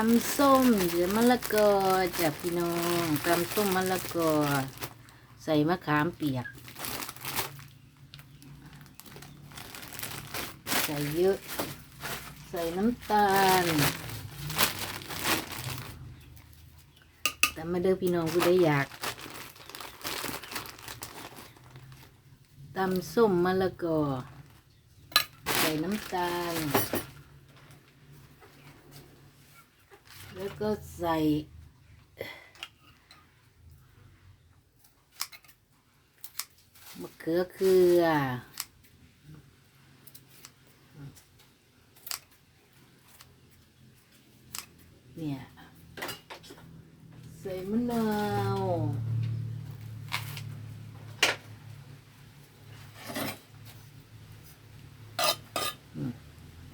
ตำส้มหรือมะละกอจากพี่น้องตำส้มมะละกอ ใส่มะขามเปียก ใส่เยอะ ใส่น้ำตาลแต่มาเด้อพี่น้องผู้ใดอยากตำส้มมะละกอ ใส่น้ำตาล แล้วก็ใส่ มะเขือเคือเนี่ย ใส่มะนาว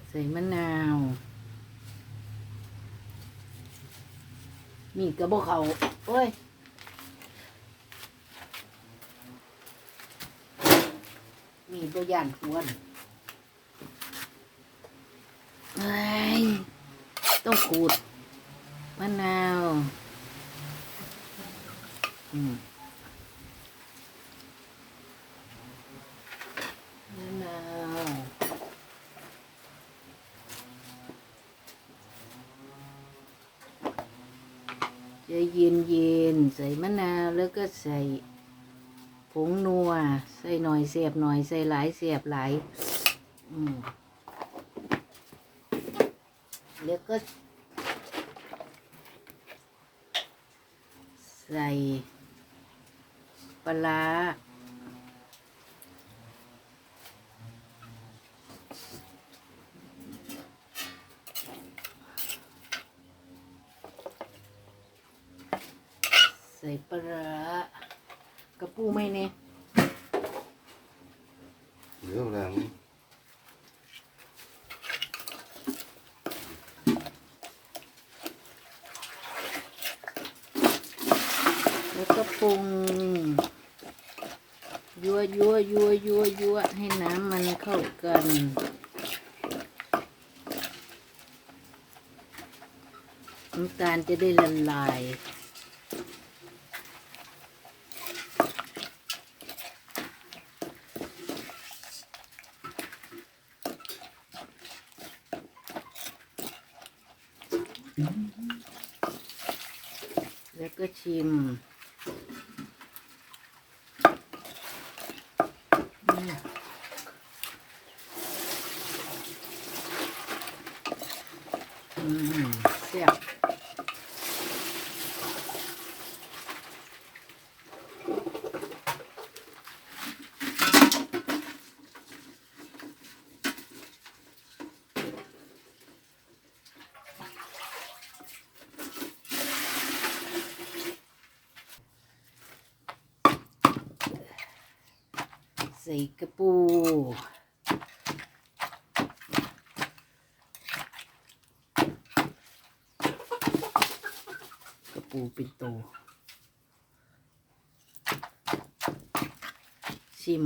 ใส่มะนาว มีดกระบอกเขาโอ้ยมีตัวย่านควรเอ้ยต้องขูดมะนาว อืมมะนาว ใจะเย็นเย็นๆใส่มะนาวแล้วก็ใส่ผงนัว ใส่หน่อยเสียบหน่อยใส่หลายเสียบหลายอืมแล้วก็ ใส่ปลา ใส่ปลาร้ากระปูไหมเนี่ยเรื่องแรงแล้วก็ปรุงยัวยัวยัวยัวยัวให้น้ำมันเข้ากันน้ำตาลจะได้ละลาย แล้วก็ชิมอืมอืมแซ่บ ใส่กระปูกระปูเป็นโตวชิม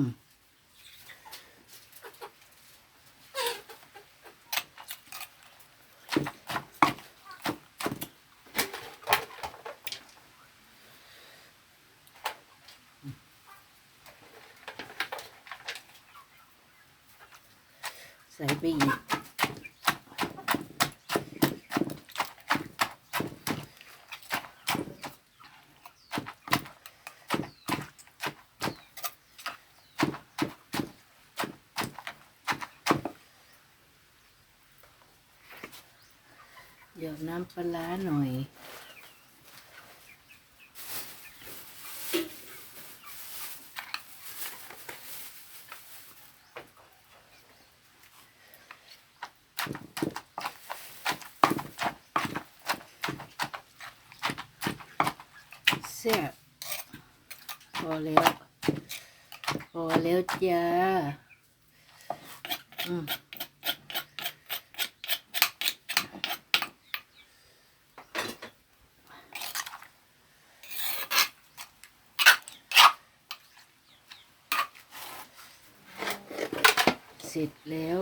ใส่ไปอีกเดี๋ยวน้ำปลาหน่อย แซ่บพอแล้วพอแล้วจ้าอืมเสร็จแล้ว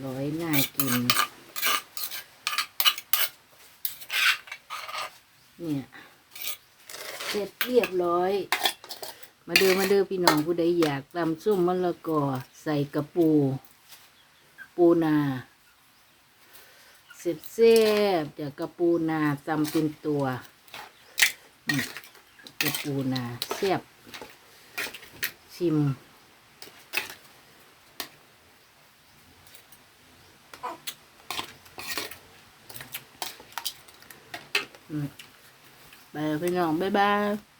ร้อยน่ากิน เนี่ยเสร็จเรียบร้อย มาเด้อมาเด้อพี่น้องผู้ใดอยากตำส้มมะละกอใส่กระปู ปูนาเสียบเสียบจากกระปูนาตำเป็นตัวกระปูนาเสียบชิม อืมไปแล้วพี่น้องบ๊ายบาย